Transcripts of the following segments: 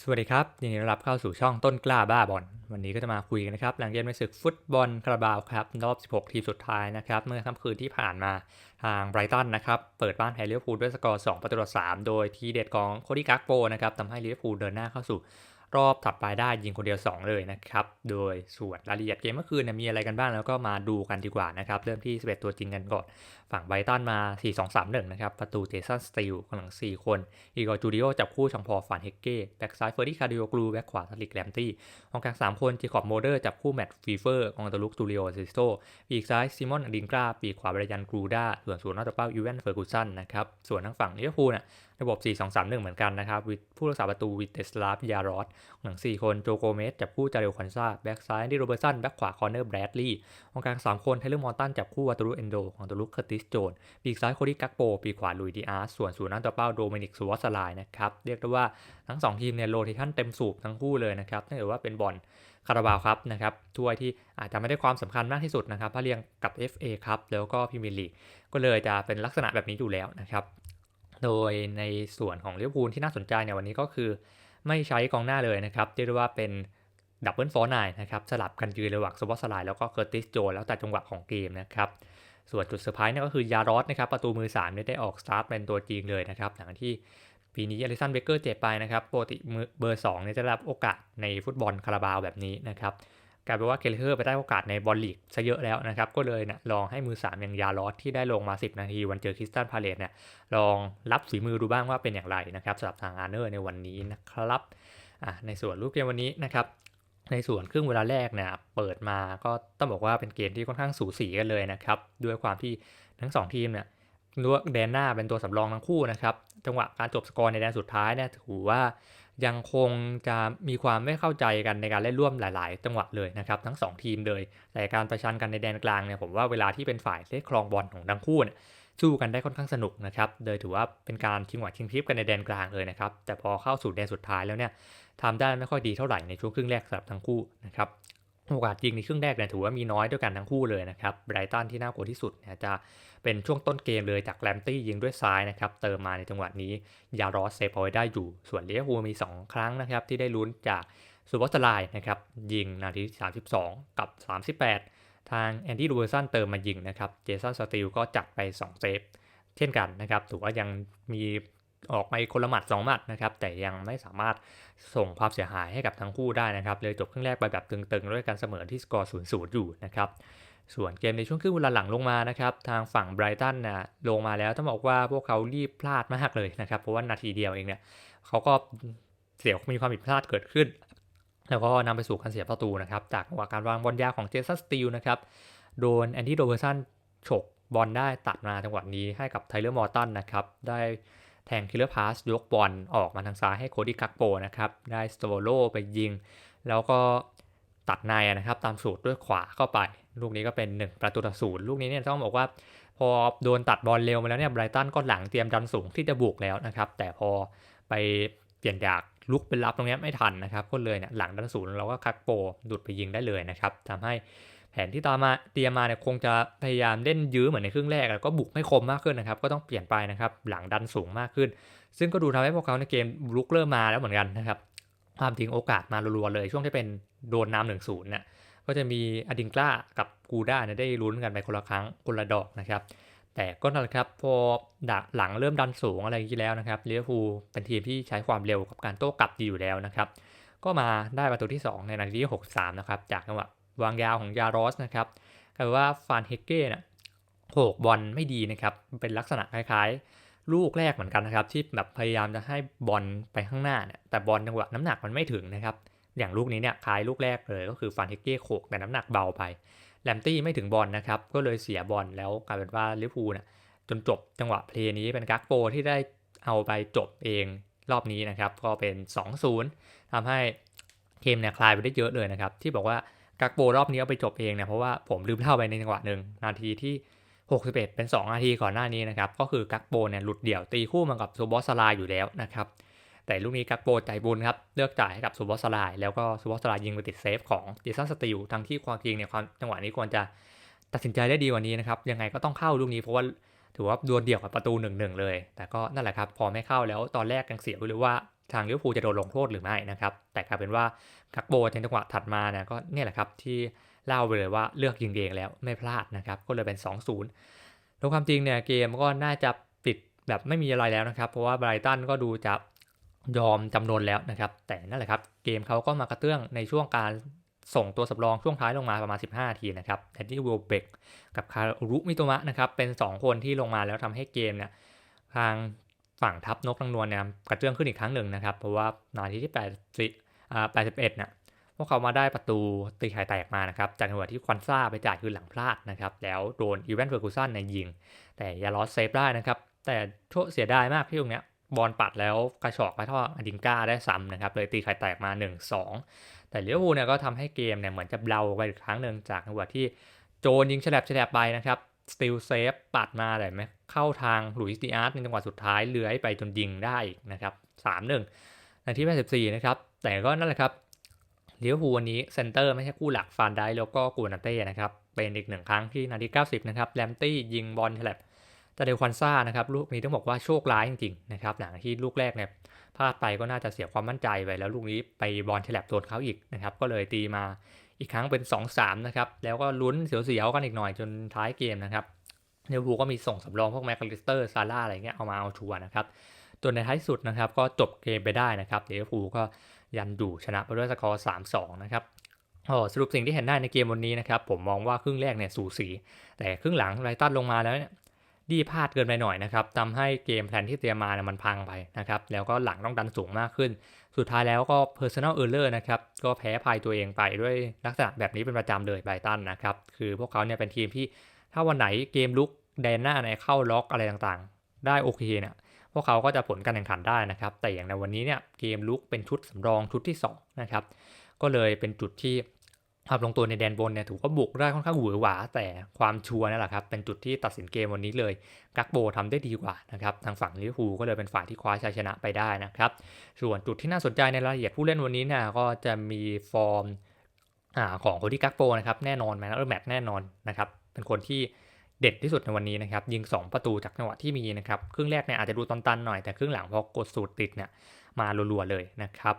สวัสดีครับยินดีต้อนรับเข้าสู่ช่องต้นกล้าบ้าบอลวันนี้ก็จะมาคุยกันนะครับ หลังเกมในศึกฟุตบอลคาราบาวครับรอบ 16 ทีมสุดท้ายนะครับ เมื่อค่ำคืนที่ผ่านมาทางไบรตันนะครับ เปิดบ้านแพ้ลิเวอร์พูลด้วยสกอร์ 2 ประตูต่อ 3 โดยทีเด็ดของโคดี้กักโปนะครับทำให้ลิเวอร์พูลเดินหน้าเข้าสู่ รอบถัดไปได้ยิงคนเดียว 2 เลยนะครับ โดยส่วนรายละเอียดเกมเมื่อคืนเนี่ยมีอะไรกันบ้างแล้วก็มาดูกันดีกว่านะครับ เริ่มที่ 11 ตัวจริงกันก่อน ฝั่งไบรตันมา 4-2-3-1 นะครับ ประตูเจสันสตีลกำลัง 4 คน อีกอร์จูดิโอจับคู่ชังพอฟานเฮกเก้ แบ็กซ้ายเฟอร์ดี้คาร์ดิโอกลู แบ็กขวาทัลิกแลมตี้กองกลาง3คนเจคอบโมเดอร์จับคู่แมตต์ฟีเฟอร์กองตะลุกจูเลียซิสโตปีกซ้ายซิมอนอดินกราปีกขวาบริยันกรูด้าส่วนศูนย์นอกตัวเป้ายูเวนเฟอร์กูสันนะครับส่วนทางฝั่งลิเวอร์พูลน่ะระบบ 4-2-3-1 เหมือนกันนะครับวิผู้รักษาประตูวิเตสลาฟยารอสหลัง 4 คนโจโกเมสจับคู่จาเรลคอนซาแบ็กซ้ายดิโรเบอร์สันแบ็กขวาคอนเนอร์แบรดลีย์กองกลาง3คนไทเลอร์มอร์ตันจับคู่วัตรุเอนโดของตะลุกเคอร์ติสโจนปีกซ้ายโคดี้กักโปปีกขวาลุยดีอาร์ส่วนศูนย์นักตัวเป้าโดมินิกซูวอสไลน์นะครับเรียกได้ว่าทั้ง 2 ทีมเนี่ยโรเทชันเต็มสูบทั้งคู่เลยนะครับถ้าเกิดว่าเป็นบอลคาราบาวครับนะครับถ้วยที่อาจจะไม่ได้ความสำคัญมากที่สุดนะครับถ้าเรียงกับ FA ครับแล้วก็พรีเมียร์ลีกก็เลยจะเป็นลักษณะแบบนี้อยู่แล้วนะครับ โดยในส่วนของลิเวอร์พูลที่น่าสนใจเนี่ยวันนี้ก็คือไม่ใช้กองหน้าเลยนะครับเรียกว่าเป็นดับเบิลฟอร์ไนนะครับสลับกันยืนระหว่างสวอตสไลด์แล้วก็เคอร์ติสโจแล้วแต่จังหวะของเกมนะครับส่วนจุดเซอร์ไพรส์เนี่ยก็คือยารอสนะครับประตูมือ3เนี่ยได้ออกสตาร์ทเป็นตัวจริงเลยนะครับหลังที่ปีนี้อลิสันเบเกอร์เจ็บไปนะครับปกติเบอร์2เนี่ยจะได้รับโอกาสในฟุตบอลคาราบาวแบบนี้นะครับ กลายเป็นว่าเคลเลอร์ไปได้โอกาสในบอลลีกซะเยอะแล้วนะครับ ก็เลยนะลองให้มือ 3 อย่างยารอสที่ได้ลงมา 10 นาที วันเจอคริสตันพาเลตเนี่ยลองรับฝีมือดูบ้างว่าเป็นอย่างไรนะครับสำหรับทางอาร์เนอร์ในวันนี้นะครับอะในส่วนลูกเกมวันนี้นะครับในส่วนครึ่งเวลาแรกเนี่ยเปิดมาก็ต้องบอกว่าเป็นเกมที่ค่อนข้างสูสีกันเลยนะครับด้วยความที่ทั้ง 2 ทีมเนี่ยนัวแดนหน้าเป็นตัวสำรองทั้งคู่นะครับจังหวะการจบสกอร์ในแดนสุดท้ายเนี่ยถือว่า ยังคงจะมีความไม่เข้าใจกันในการเล่นร่วมหลาย ๆ จังหวะเลยนะครับทั้ง 2 ทีมเลยแต่การประชันกันในแดนกลางเนี่ยผมว่าเวลาที่เป็นฝ่ายเล่นครองบอลของทั้งคู่เนี่ยสู้กันได้ค่อนข้างสนุกนะครับโดยถือว่าเป็นการชิงหวัดชิงพริบกันในแดนกลางเลยนะครับแต่พอเข้าสู่แดนสุดท้ายแล้วเนี่ยทำได้ไม่ค่อยดีเท่าไหร่ในช่วงครึ่งแรกสำหรับทั้งคู่นะครับโอกาสยิงในครึ่งแรกเนี่ยถือว่ามีน้อยด้วยกันทั้งคู่เลยนะครับไบรตันที่น่ากลัวที่สุดเนี่ยจะ เป็นช่วงต้นเกมเลยจากแลมตี้ยิงด้วยซ้ายนะครับ เติมมาในจังหวะนี้ยารอสเซฟเอาไว้ได้อยู่ ส่วนเลียฮูมี 2 ครั้งนะครับ ที่ได้ลุ้นจากซูบอสไลน์นะครับ ยิงนาที 32 กับ 38 ทางแอนดี้ลูเบอร์สันเติมมายิงนะครับ เจสันสติลก็จัดไป 2 เซฟ เช่นกันนะครับ ถือว่ายังมีออกไปคนละหมัด2หมัดนะครับ แต่ยังไม่สามารถส่งความเสียหายให้กับทั้งคู่ได้นะครับ เลยจบครึ่งแรกไปแบบตึงๆ ด้วยการเสมอที่สกอร์ 0-0 อยู่นะครับ ส่วนเกมในช่วงครึ่งเวลาหลังลงมานะครับ ทางฝั่งไบรตันนะลงมาแล้วต้องบอกว่าพวกเขารีบพลาดมากเลยนะครับ เพราะว่านาทีเดียวเองเนี่ยเขาก็เสียมีความผิดพลาดเกิดขึ้น แล้วก็นำไปสู่การเสียประตูนะครับ จากการวางบอลยาวของเจสันสตีลนะครับ โดนแอนดี้โดเวอร์สันฉกบอลได้ตัดมาจังหวะนี้ให้กับไทเลอร์มอร์ตันนะครับ ได้แทงคิลเลอร์พาสยกบอลออกมาทางซ้ายให้โคดี้คักโปนะครับ ได้สโตโลไปยิง แล้วก็ ตัดในนะครับตามสูตรด้วยขวาเข้าไป ลูกนี้ก็เป็น 1 ประตูต่อศูนย์ลูกนี้เนี่ยต้องบอกว่า พอโดนตัดบอลเร็วมาแล้วเนี่ยไบรตันก็หลังเตรียมดันสูงที่จะบุกแล้วนะครับ แต่พอไปเปลี่ยนจากลุกเป็นรับตรงนี้ไม่ทันนะครับก็เลยเนี่ยหลังดันศูนย์เราก็คักโปดุดไปยิงได้เลยนะครับทำให้แผนที่ตามมาเตรียมมาเนี่ยคงจะพยายามเล่นยื้อเหมือนในครึ่งแรกแล้วก็บุกไม่คมมากขึ้นนะครับก็ต้องเปลี่ยนไปนะครับหลังดันสูงมากขึ้น ซึ่งก็ดูทำให้พวกเขาในเกมลุกเริ่มมาแล้วเหมือนกันนะครับ ความจริงโอกาสมารัวๆเลย ช่วงที่เป็นโดนน้ำหนึ่งศูนย์เนี่ยก็จะมีอดิงกล้ากับกูด้าเนี่ยได้ลุ้นกันไปคนละครั้งคนละดอกนะครับ แต่ก็นั่นแหละครับพอดักหลังเริ่มดันสูงอะไรอย่างนี้แล้วนะครับเลี้ยวฟูเป็นทีมที่ใช้ความเร็วกับการโต้กลับดีอยู่แล้วนะครับก็มาได้ประตูที่ 2 ในนาทีที่ 63 นะครับ จากจังหวะวางยาวของยารอสนะครับกลายว่าฟานเฮเก้เนี่ยโขกบอลไม่ดีนะครับ เป็นลักษณะคล้ายๆ ลูกแรกเหมือนกันนะครับ ที่แบบพยายามจะให้บอลไปข้างหน้าเนี่ยแต่บอลจังหวะน้ำหนักมันไม่ถึงนะครับ อย่างลูกนี้เนี่ยคล้ายลูกแรกเลยก็คือฟานเฮเก้โขกแต่น้ำหนักเบาไปแลมตี้ไม่ถึงบอลนะครับก็เลยเสียบอลแล้วกลายเป็นว่าลิเวอร์พูลเนี่ยจนจบจังหวะเพลย์นี้เป็นกักโปที่ได้เอาไปจบเองรอบนี้นะครับ ก็เป็น 2-0ทำให้เกมเนี่ยคลายไปได้เยอะเลยนะครับ ที่บอกว่ากักโปรอบนี้เอาไปจบเองเนี่ยเพราะว่าผมลืมเล่าไปในจังหวะหนึ่งนาทีที่ 61 เป็น 2 นาทีก่อนหน้านี้นะครับ ก็คือกักโปเนี่ยหลุดเดี่ยวตีคู่มากับโซบอสลาอยู่แล้วนะครับ แต่ลูกนี้กักโปใจบุญครับ เลือกจ่ายให้กับซูบอสลายแล้วก็ซูบอสลายยิงไปติดเซฟของดิสันสติลทั้งที่ความจริงเนี่ยความจังหวะนี้ควรจะตัดสินใจได้ดีกว่านี้นะครับ ยังไงก็ต้องเข้าลูกนี้เพราะว่าถือว่าดวลเดี่ยวกับประตูหนึ่งหนึ่งเลย แต่ก็นั่นแหละครับ พอไม่เข้าแล้วตอนแรกยังเสียไปเลยว่าทางลิเวอร์พูลจะโดนลงโทษหรือไม่นะครับ แต่กลายเป็นว่ากักโบในจังหวะถัดมาเนี่ยก็เนี่ยแหละครับที่ เล่าไปเลยว่าเลือกยิงเองแล้วไม่พลาดนะครับก็เลยเป็น 2-0แล้วความจริงเนี่ยเกมก็น่าจะปิดแบบไม่มีอะไรแล้วนะครับ เพราะว่าไบรตันก็ดูจะยอมจำนนแล้วนะครับ แต่นั่นแหละครับเกมเขาก็มากระเตื้องในช่วงการส่งตัวสำรองช่วงท้ายลงมาประมาณ 15 ทีนะครับแอนดี้วิลเบกกับคารุมิโตมะนะครับเป็น 2 คนที่ลงมาแล้วทำให้เกมเนี่ยทางฝั่งทัพนกนางนวลเนี่ยกระเตื้องขึ้นอีกครั้งหนึ่งนะครับ เพราะว่านาทีที่80อ่า81เนี่ย พวกเขามาได้ประตูตีไข่แตกมานะครับ จากจังหวะที่ควันซ่าไปจ่ายคืนหลังพลาดนะครับ แล้วโดนอีเวนต์เฟอร์กูสันในยิง แต่ยาลอสเซฟได้นะครับ แต่โชคเสียดายมากที่ตรงเนี้ยบอลปัดแล้วกระชอกไปท่ออดิงก้าได้ซ้ำนะครับ เลยตีไข่แตกมา 1-2 แต่ลิเวอูเนี่ยก็ทำให้เกมเนี่ยเหมือนจะเบาไปอีกครั้งหนึ่งจากจังหวะที่โจนยิงฉลับฉลับไปนะครับสติลเซฟปัดมาแต่ไม่เข้าทางหลุยส์ดิอาร์ตในจังหวะสุดท้ายเลื้อยไปจนยิงได้อีกนะครับ3-1นาที84นะครับแต่ก็นั่นแหละครับ ลิเวอร์พูลวันนี้เซนเตอร์ไม่ใช่คู่หลักฟานได้แล้วก็กูนาเต้นะครับ เป็นอีกหนึ่งครั้งที่นาที90 นะครับแลมตี้ยิงบอลฉลับแต่เดลควันซ่านะครับลูกนี้ต้องบอกว่าโชคร้ายจริงๆนะครับหลังที่ลูกแรกเนี่ยพลาดไปก็น่าจะเสียความมั่นใจไปแล้วลูกนี้ไปบอลฉลบโดนเขาอีกนะครับก็เลยตีมาอีกครั้งเป็น 2-3นะครับแล้วก็ลุ้นเสียวๆกันอีกหน่อยจนท้ายเกมนะครับเดลบูก็มีส่งสำรองพวกแมคคาลิสเตอร์ซาร่าอะไรเงี้ยเอามาเอาชัวร์นะครับจนในท้ายสุดนะครับก็จบเกมไปได้นะครับเดลบูก็ ยันดูชนะไปด้วยสกอร์3-2 นะครับอ๋อสรุปสิ่งที่เห็นได้ในเกมวันนี้นะครับ ผมมองว่าครึ่งแรกเนี่ยสูสี แต่ครึ่งหลังไรตันลงมาแล้วเนี่ยดีพลาดเกินไปหน่อยนะครับทำให้เกมแพลนที่เตรียมมาเนี่ยมันพังไปนะครับ แล้วก็หลังต้องดันสูงมากขึ้น สุดท้ายแล้วก็ personal error นะครับ ก็แพ้ภัยตัวเองไปด้วยลักษณะแบบนี้เป็นประจำเลยไบตันนะครับ คือพวกเขาเนี่ยเป็นทีมที่ถ้าวันไหนเกมลุกแดนหน้าในเข้าล็อกอะไรต่างๆ ได้โอเคเนี่ย วกเขาก็จะผลการแข่งขันได้นะครับ แต่อย่างในวันนี้เนี่ยเกมลุกเป็นชุดสำรองชุดที่2นะครับก็เลยเป็นจุดที่ภาพลงตัวในแดนบนเนี่ยถือว่าบุกได้ค่อนข้างหวือหวา แต่ความชัวร์นั่นแหละครับ เป็นจุดที่ตัดสินเกมวันนี้เลยกักโบทำได้ดีกว่านะครับ ทางฝั่งลิเวอร์พูลก็เลยเป็นฝ่ายที่คว้าชัยชนะไปได้นะครับ ส่วนจุดที่น่าสนใจในรายละเอียดผู้เล่นวันนี้เนี่ยก็จะมีฟอร์มอของคนที่กักโบนะครับ แน่นอนแมนเออร์แมตแน่นอนนะครับ เป็นคนที่ เด็ดที่สุดในวันนี้นะครับยิง 2 ประตูจากจังหวะที่มีนะครับครึ่งแรกเนี่ยอาจจะดูตันๆหน่อยแต่ครึ่งหลังพอกดสูตรติดเนี่ยมารัวๆเลยนะครับ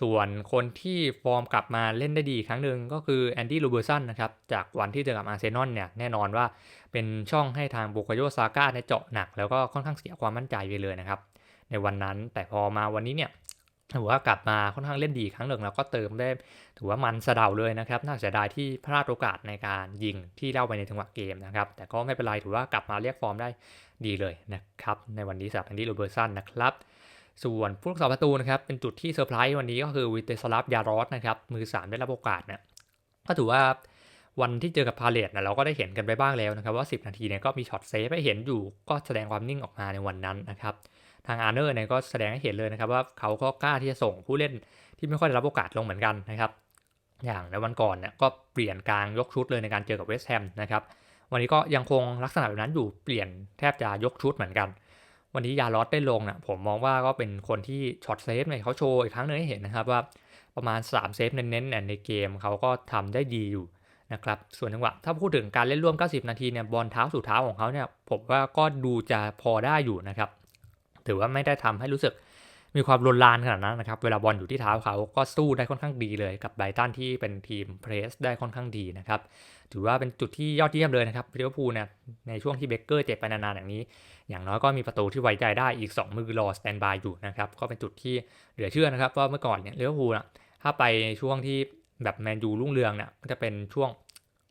ส่วนคนที่ฟอร์มกลับมาเล่นได้ดีครั้งหนึ่งก็คือแอนดี้ลูเบอร์สันนะครับจากวันที่เจอกับอาร์เซนอลเนี่ยแน่นอนว่าเป็นช่องให้ทางบุกโยซาก้าในเจาะหนัก แล้วก็ค่อนข้างเสียความมั่นใจไปเลยนะครับในวันนั้นแต่พอมาวันนี้เนี่ย ถือว่ากลับมาค่อนข้างเล่นดีครั้งหนึ่งแล้วก็เติมได้ถือว่ามันสะเดาเลยนะครับ น่าเสียดายที่พลาดโอกาสในการยิงที่เล่าไปในจังหวะเกมนะครับ แต่ก็ไม่เป็นไรถือว่ากลับมาเรียกฟอร์มได้ดีเลยนะครับ ในวันนี้สำหรับแอนดี้ลูเบอร์สันนะครับ ส่วนผู้รักษาประตูนะครับ เป็นจุดที่เซอร์ไพรส์วันนี้ก็คือวิเตสลาฟยารอสนะครับ มือ 3 ได้รับโอกาสเนี่ยก็ถือว่าวันที่เจอกับพาเลตนะเราก็ได้เห็นกันไปบ้างแล้วนะครับว่า 10 นาทีเนี่ยก็มีช็อตเซฟให้เห็นอยู่ก็แสดงความนิ่งออกมาในวันนั้นนะครับ ทางอาร์เนอร์เนี่ยก็แสดงให้เห็นเลยนะครับว่าเขาก็กล้าที่จะส่งผู้เล่นที่ไม่ค่อยได้รับโอกาสลงเหมือนกันนะครับ อย่างในวันก่อนเนี่ยก็เปลี่ยนกลางยกชุดเลยในการเจอกับเวสต์แฮมนะครับ วันนี้ก็ยังคงลักษณะแบบนั้นอยู่เปลี่ยนแทบจะยกชุดเหมือนกัน วันนี้ยาลอสได้ลงนะผมมองว่าก็เป็นคนที่ช็อตเซฟเนี่ยเขาโชว์อีกครั้งนึงให้เห็นนะครับว่าประมาณ 3 เซฟเน้นๆในเกมเขาก็ทำได้ดีอยู่นะครับส่วนจังหวะถ้าพูดถึงการเล่นร่วม 90 นาทีเนี่ยบอลเท้าสู่เท้าของเขาเนี่ยผมว่าก็ดูจะพอได้อยู่นะครับ ถือว่าไม่ได้ทำให้รู้สึกมีความรุนแรงขนาดนั้นนะครับ เวลาบอลอยู่ที่เท้าเขาก็สู้ได้ค่อนข้างดีเลยกับไบตันที่เป็นทีมเพรสได้ค่อนข้างดีนะครับ ถือว่าเป็นจุดที่ยอดเยี่ยมเลยนะครับลิเวอร์พูลเนี่ยในช่วงที่เบเกอร์เจ็บไปนานๆอย่างนี้ อย่างน้อยก็มีประตูที่ไว้ใจได้อีก 2 มือรอสแตนบายอยู่นะครับ ก็เป็นจุดที่เหลือเชื่อนะครับว่าเมื่อก่อนเนี่ยลิเวอร์พูลถ้าไปช่วงที่แบบแมนยูรุ่งเรืองเนี่ยก็จะเป็นช่วง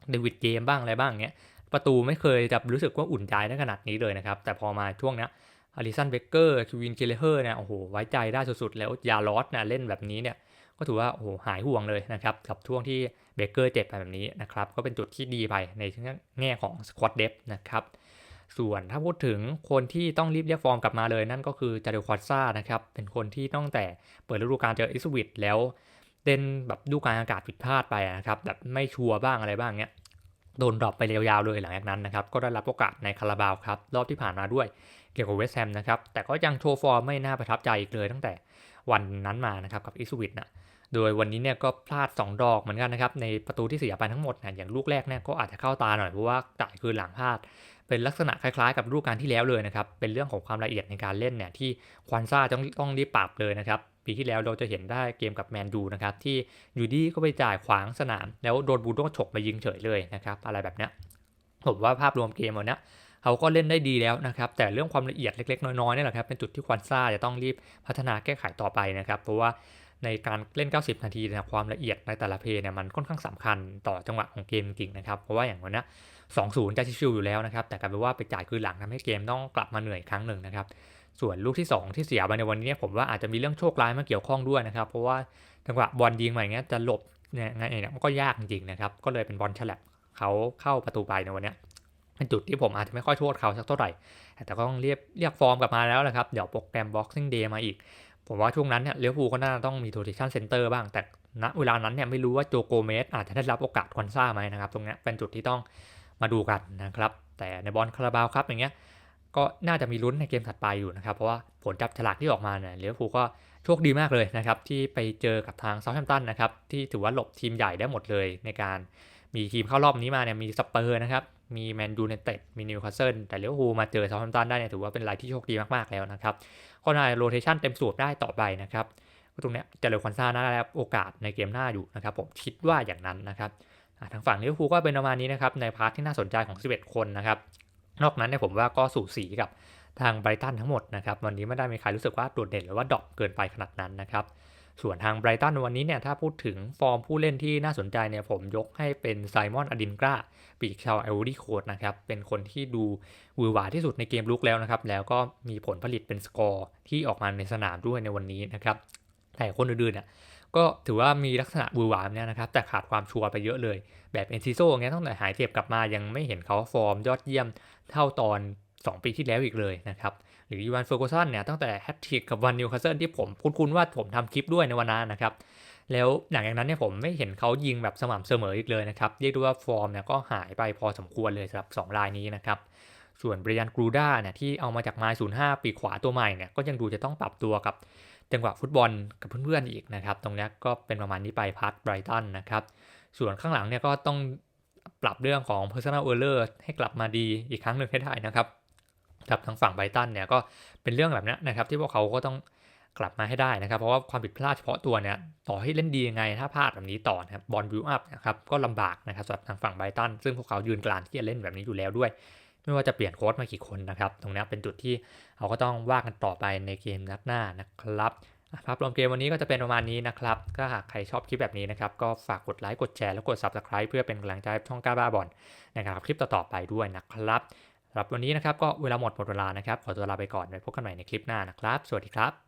เดวิดเกมบ้างอะไรบ้างเงี้ยประตูไม่เคยจะรู้สึกว่าอุ่นใจได้ขนาดนี้เลยนะครับ แต่พอมาช่วงนี้ อาริสันเบเกอร์คิวินเกเลเฮอร์เนี่ยโอ้โหไว้ใจได้สุดๆ แล้วยาลอสเนี่ยเล่นแบบนี้เนี่ยก็ถือว่าโอ้โหหายห่วงเลยนะครับกับช่วงที่เบเกอร์เจ็บไปแบบนี้นะครับก็เป็นจุดที่ดีไปในแง่ของสควอตเดฟนะครับส่วนถ้าพูดถึงคนที่ต้องรีบเรียกฟอร์มกลับมาเลยนั่นก็คือจาเดลควอตซ่านะครับเป็นคนที่ตั้งแต่เปิดฤดูกาลเจออิสวิตแล้วเด่นแบบดูการอากาศผิดพลาดไปนะครับแบบไม่ชัวร์บ้างอะไรบ้างเนี้ยโดนดรอปไปยาวๆเลยหลังจากนั้นนะครับก็ได้รับโอกาสในคาราบาวครับรอบที่ผ่านมาด้วย เกี่ยวกับเวสต์แฮมนะครับ แต่ก็ยังโชว์ฟอร์มไม่น่าประทับใจอีกเลยตั้งแต่วันนั้นมานะครับกับอิสวิตนะโดยวันนี้เนี่ยก็พลาด 2 ดอกเหมือนกันนะครับ ในประตูที่เสียไปทั้งหมดนะอย่างลูกแรกเนี่ยก็อาจจะเข้าตาหน่อยเพราะว่าจ่ายคืนหลังพลาด เป็นลักษณะคล้ายๆ กับรูปการที่แล้วเลยนะครับ เป็นเรื่องของความละเอียดในการเล่นเนี่ยที่ควันซ่าต้องต้องรีบปรับเลยนะครับปีที่แล้วเราจะเห็นได้เกมกับแมนยูนะครับที่อยู่ดีก็ไปจ่ายขวางสนาม แล้วโดนบูโดฉกมายิงเฉยเลยนะครับอะไรแบบเนี้ยผมว่าภาพรวมเกมวันนี้ เขาก็เล่นได้ดีแล้วนะครับ แต่เรื่องความละเอียดเล็ก ๆ น้อยๆนี่แหละครับ เป็นจุดที่ควันซ่าจะต้องรีบพัฒนาแก้ไขต่อไปนะครับ เพราะว่าในการเล่น 90 นาทีนี่ยความละเอียดในแต่ละเพลย์เนี่ยมันค่อนข้างสำคัญต่อจังหวะของเกมจริงนะครับ เพราะว่าอย่างวันนี้2-0จะชิวอยู่แล้วนะครับ แต่กลายเป็นว่าไปจ่ายคืนหลังทำให้เกมต้องกลับมาเหนื่อยครั้งหนึ่งนะครับ ส่วนลูกที่ 2 ที่เสียไปในวันนี้ผมว่าอาจจะมีเรื่องโชคร้ายมาเกี่ยวข้องด้วยนะครับ เพราะว่าจังหวะบอลยิงมาอย่างเงี้ยจะหลบเนี่ยไงเนี่ยมันก็ยากจริงๆนะครับ ก็เลยเป็นบอลฉลับเขาเข้าประตูไปในวันนี้ เป็นจุดที่ผมอาจจะไม่ค่อยโทษเขาสักเท่าไหร่ แต่ก็ต้องเรียกเรียกฟอร์มกลับมาแล้วนะครับ เดี๋ยวโปรแกรม Boxing Day มาอีก ผมว่าช่วงนั้นเนี่ยเลี้ยวภูก็น่าต้องมี rotation center บ้าง แต่ณเวลานั้นเนี่ยไม่รู้ว่าโจโกเมสอาจจะได้รับโอกาสควันซ่าไหมนะครับ ตรงนี้เป็นจุดที่ต้องมาดูกันนะครับ แต่ในบอลคาราบาวครับอย่างเงี้ย ก็น่าจะมีลุ้นในเกมถัดไปอยู่นะครับ เพราะว่าผลจับฉลากที่ออกมาเนี่ยเลี้ยวภูก็โชคดีมากเลยนะครับที่ไปเจอกับทางเซาท์แฮมป์ตันนะครับที่ถือว่าหลบทีมใหญ่ได้หมดเลยในการมีทีมเข้ารอบนี้มาเนี่ยมีสเปอร์นะครับ มีแมนยูไนเต็ดมีนิวคาสเซิลแต่เลี้ยวภูมาเจอซาท์แฮมป์ตันได้เนี่ยถือว่าเป็นรายที่โชคดีมาก ๆ แล้วนะครับก็ได้โรเทชันเต็มสูบได้ต่อไปนะครับก็ตรงเนี้ยเจริญควันซ่าน่าได้โอกาสในเกมหน้าอยู่นะครับผมคิดว่าอย่างนั้นนะครับทางฝั่งลิเวอร์พูลก็เป็นประมาณนี้นะครับในพาร์ทที่น่าสนใจของ 11 คนนะครับนอกนั้นเนี่ยผมว่าก็สูสีกับทางไบรตันทั้งหมดนะครับวันนี้ไม่ได้มีใครรู้สึกว่าโดดเด่นหรือว่าดรอปเกินไปขนาดนั้นนะครับ ส่วนทางไบรตันวันนี้เนี่ยถ้าพูดถึงฟอร์มผู้เล่นที่น่าสนใจเนี่ยผมยกให้เป็นไซมอนอดินกราปีกชาวเอลดี้โคดนะครับเป็นคนที่ดูวือหวาที่สุดในเกมลุกแล้วนะครับ แล้วก็มีผลผลิตเป็นสกอร์ที่ออกมาในสนามด้วยในวันนี้นะครับแต่คนอื่นๆเนี่ยก็ถือว่ามีลักษณะวือหวาเนี่ยนะครับ แต่ขาดความชัวร์ไปเยอะเลย แบบเอนซิโซ่เงี้ยตั้งแต่หายเจ็บกลับมายังไม่เห็นเขาฟอร์มยอดเยี่ยมเท่าตอน 2 ปีที่แล้วอีกเลยนะครับ หรืออีวานเฟอร์กูสันเนี่ยตั้งแต่แฮตทริกกับวันนิวคาสเซิลที่ผมคุ้นๆว่าผมทำคลิปด้วยในวันนั้นนะครับ แล้วหลังจากนั้นเนี่ยผมไม่เห็นเขายิงแบบสม่ำเสมออีกเลยนะครับ เรียกได้ว่าฟอร์มเนี่ยก็หายไปพอสมควรเลยสำหรับ 2 รายนี้นะครับ ส่วนเบรยันกรูด้าเนี่ยที่เอามาจากไมล์05ปีขวาตัวใหม่เนี่ยก็ยังดูจะต้องปรับตัวกับจังหวะฟุตบอลกับเพื่อนๆอีกนะครับตรงนี้ก็เป็นประมาณนี้ไปพาร์ทไบรตันนะครับส่วนข้างหลังเนี่ยก็ต้องปรับเรื่องของ personal error ให้กลับมาดีอีกครั้งหนึ่งให้ได้นะครับ กับทางฝั่งไบตันเนี่ยก็เป็นเรื่องแบบนี้นะครับที่พวกเขาก็ต้องกลับมาให้ได้นะครับ เพราะว่าความผิดพลาดเฉพาะตัวเนี่ยต่อให้เล่นดียังไงถ้าพลาดแบบนี้ต่อนะครับบอลบิวอัพนะครับก็ลำบากนะครับสำหรับทางฝั่งไบตันซึ่งพวกเขายืนกลานที่จะเล่นแบบนี้อยู่แล้วด้วย ไม่ว่าจะเปลี่ยนโค้ชมากี่คนนะครับ ตรงนี้เป็นจุดที่เขาก็ต้องว่ากันต่อไปในเกมนัดหน้านะครับภาพรวมเกมวันนี้ก็จะเป็นประมาณนี้นะครับก็หากใครชอบคลิปแบบนี้นะครับ ก็ฝากกดไลค์กดแชร์แล้วกด Subscribe เพื่อเป็นกำลังใจช่องก้าบ้าบอลนะครับ คลิปต่อๆไปด้วยนะครับ สำหรับวันนี้นะครับก็เวลาหมดหมดเวลานะครับ ขอตัวลาไปก่อนไว้พบกันใหม่ในคลิปหน้านะครับ สวัสดีครับ